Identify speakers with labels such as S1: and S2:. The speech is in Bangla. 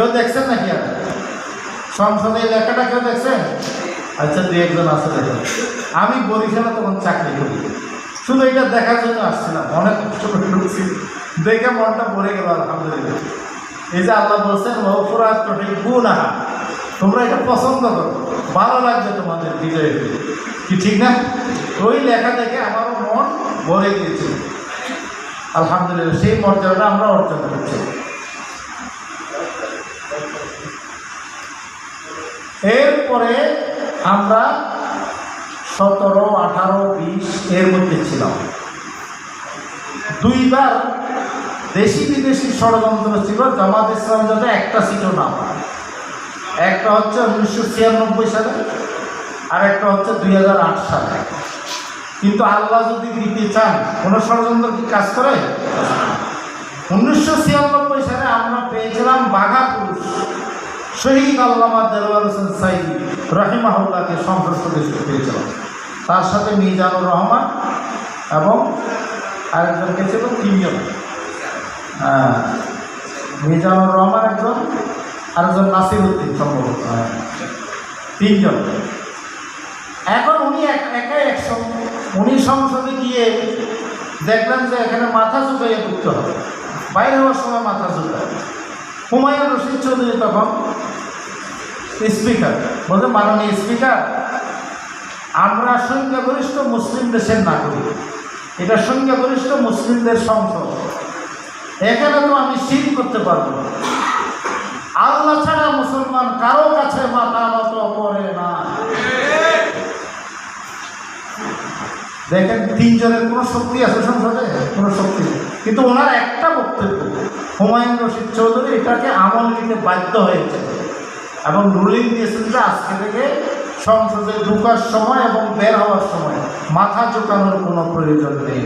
S1: কেউ দেখছেন নাকি সংসদে এই লেখাটা কেউ দেখছেন? আচ্ছা দু একজন আছে দেখেন। আমি বরিশালে তখন চাকরি করি। শুধু এটা দেখার জন্য আসছিলাম, অনেক কষ্ট করে ঢুকছি দেখে মনটা ভরে গেল, আলহামদুলিল্লাহ। এই যে আল্লাহ বলছেন অপরাধ তোমরা এটা পছন্দ করো। ভালো লাগবে তোমাদের বিজয় কি ঠিক না? ওই লেখা দেখে আমারও মন ভরে গিয়েছিল আলহামদুলিল্লাহ, সেই মর্যাদাটা আমরা অর্জন করছি। এরপরে আমরা সতেরো, আঠারো, বিশ এর মধ্যে ছিলাম। দুইবার দেশি বিদেশি ষড়যন্ত্র ছিল, জামাত ইসলাম যাতে একটা সিটও না পায়। একটা হচ্ছে উনিশশো ছিয়ানব্বই সালে, আর একটা হচ্ছে দুই হাজার আট সালে। কিন্তু আল্লাহ যদি দিতে চান, কোনো ষড়যন্ত্র কি কাজ করে? উনিশশো ছিয়ানব্বই শহীদ আল্লামা দেলোয়ার হোসেন সাইদি রহিমাহুল্লাহকে সংসদ সদস্য পেয়েছিলাম তার সাথে মিজানুর রহমান এবং আরেকজনকে ছিল? তিনজন মিজানুর রহমান একজন, আরেকজন নাসির উদ্দিন সম্ভবত। তিনজন এখন উনি এক- একাই একশো উনি সংসদে গিয়ে দেখলেন যে এখানে মাথা ঝুঁকাইয়ে ঢুকতে হবে। বাইরে হওয়ার সময় মাথা ঝুঁকায়। হুমায়ুন রশিদ চৌধুরী তখন স্পিকার। বলতে মাননীয় স্পিকার, আমরা সংখ্যাগরিষ্ঠ মুসলিম দেশের নাগরিক। এটা সংখ্যাগরিষ্ঠ মুসলিমদের সংসদ। এখানে তো আমি শীত করতে পারব না। আল্লাহ ছাড়া মুসলমান কারও কাছে মাথা মতো করে না। দেখেন, তিনজনের কোনো শক্তি আছে সংসদে? কোনো শক্তি কিন্তু ওনার একটা বক্তব্য, হুমায়ুন রশিদ চৌধুরী এটাকে আমল নিতে বাধ্য হয়েছে। এবং রুলিং দিয়েছেন যে আজকে থেকে সংসদে ঢুকার সময় এবং বের হওয়ার সময় মাথা চোকানোর কোনো প্রয়োজন নেই।